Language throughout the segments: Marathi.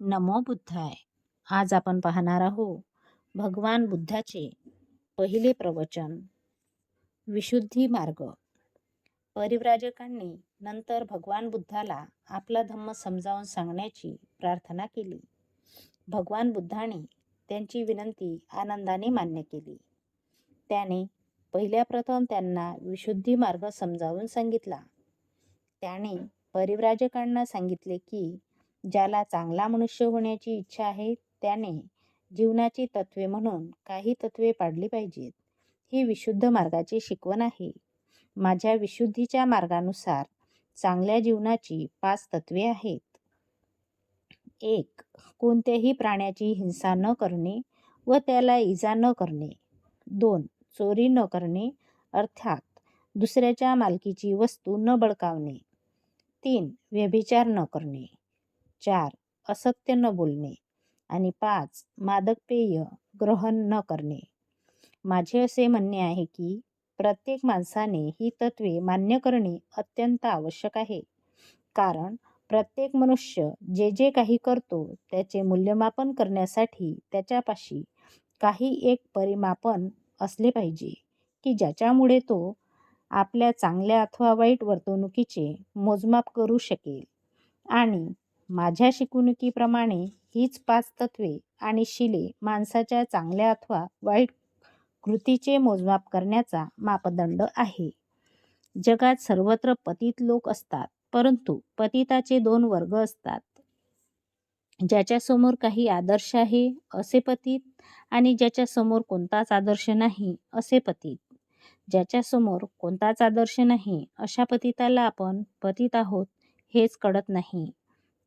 नमो बुद्धाय. आज आपण पाहणार आहोत भगवान बुद्धाचे पहिले प्रवचन. विशुद्धी मार्ग. परिव्राजकांनी नंतर भगवान बुद्धाला आपला धम्म समजावून सांगण्याची प्रार्थना केली. भगवान बुद्धाने त्यांची विनंती आनंदाने मान्य केली. त्याने पहिल्या प्रथम त्यांना विशुद्धी मार्ग समजावून सांगितला. त्याने परिव्राजकांना सांगितले की ज्याला चांगला मनुष्य होण्याची इच्छा आहे त्याने जीवनाची तत्वे म्हणून काही तत्वे पाडली पाहिजेत. ही विशुद्ध मार्गाची शिकवण आहे. माझ्या विशुद्धीच्या मार्गानुसार चांगल्या जीवनाची पाच तत्वे आहेत. एक कोणत्याही प्राण्याची हिंसा न करणे व त्याला इजा न करणे. दोन चोरी न करणे अर्थात दुसऱ्याच्या मालकीची वस्तू न बळकावणे. तीन व्यभिचार न करणे. चार असत्य न बोलणे आणि पाच मादक पेय ग्रहण न करणे. माझे असे म्हणणे आहे की प्रत्येक माणसाने ही तत्वे मान्य करणे अत्यंत आवश्यक आहे. कारण प्रत्येक मनुष्य जे जे काही करतो त्याचे मूल्यमापन करण्यासाठी त्याच्यापाशी काही एक परिमापन असले पाहिजे की ज्याच्यामुळे तो आपल्या चांगल्या अथवा वाईट वर्तणुकीचे मोजमाप करू शकेल. आणि माझ्या शिकवणुकीप्रमाणे हीच पाच तत्वे आणि शिले माणसाच्या चांगल्या अथवा वाईट कृतीचे मोजमाप करण्याचा मापदंड आहे. जगात सर्वत्र पतित लोक असतात परंतु पतिताचे दोन वर्ग असतात. ज्याच्यासमोर काही आदर्श आहे असे पतित आणि ज्याच्यासमोर कोणताच आदर्श नाही असे पतित. ज्याच्यासमोर कोणताच आदर्श नाही अशा पतिताला आपण पतित आहोत हेच कळत नाही.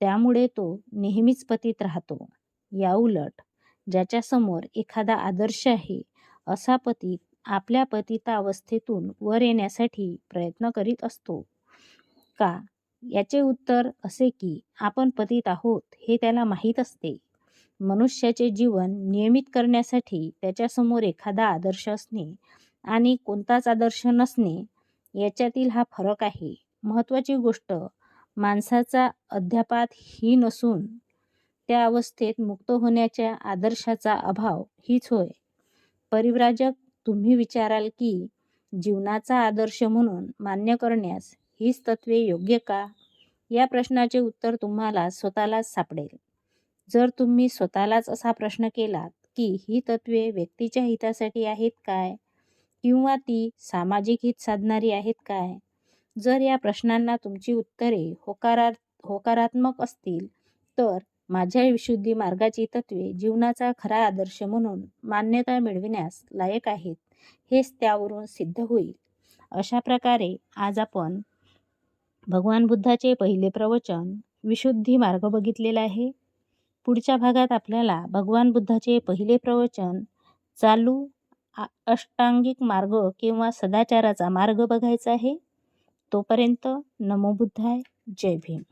त्यामुळे तो नेहमीच पतीत राहतो. याउलट ज्याच्यासमोर एखादा आदर्श आहे असा पती आपल्या पतितावस्थेतून वर येण्यासाठी प्रयत्न करीत असतो. का? याचे उत्तर असे की आपण पतित आहोत हे त्याला माहीत असते. मनुष्याचे जीवन नियमित करण्यासाठी त्याच्यासमोर एखादा आदर्श असणे आणि कोणताच आदर्श नसणे याच्यातील हा फरक आहे. महत्त्वाची गोष्ट माणसाचा अध्यापात ही नसून त्या अवस्थेत मुक्त होण्याच्या आदर्शाचा अभाव हीच होय. परिव्राजक तुम्ही विचाराल की जीवनाचा आदर्श म्हणून मान्य करण्यास हीच तत्वे योग्य का? या प्रश्नाचे उत्तर तुम्हाला स्वतःलाच सापडेल. जर तुम्ही स्वतःलाच असा प्रश्न केलात की ही तत्वे व्यक्तीच्या हितासाठी आहेत काय? किंवा ती सामाजिक हित साधणारी आहेत काय? जर या प्रश्नांना तुमची उत्तरे होकारा होकारात्मक असतील तर माझ्या विशुद्धी मार्गाची तत्वे जीवनाचा खरा आदर्श म्हणून मान्यता मिळविण्यास लायक आहेत हेच त्यावरून सिद्ध होईल. अशा प्रकारे आज आपण भगवान बुद्धाचे पहिले प्रवचन विशुद्धी मार्ग बघितलेला आहे. पुढच्या भागात आपल्याला भगवान बुद्धाचे पहिले प्रवचन चालू अष्टांगिक मार्ग किंवा सदाचाराचा मार्ग बघायचा आहे. तोपर्यंत नमो बुद्धाय जय भीम.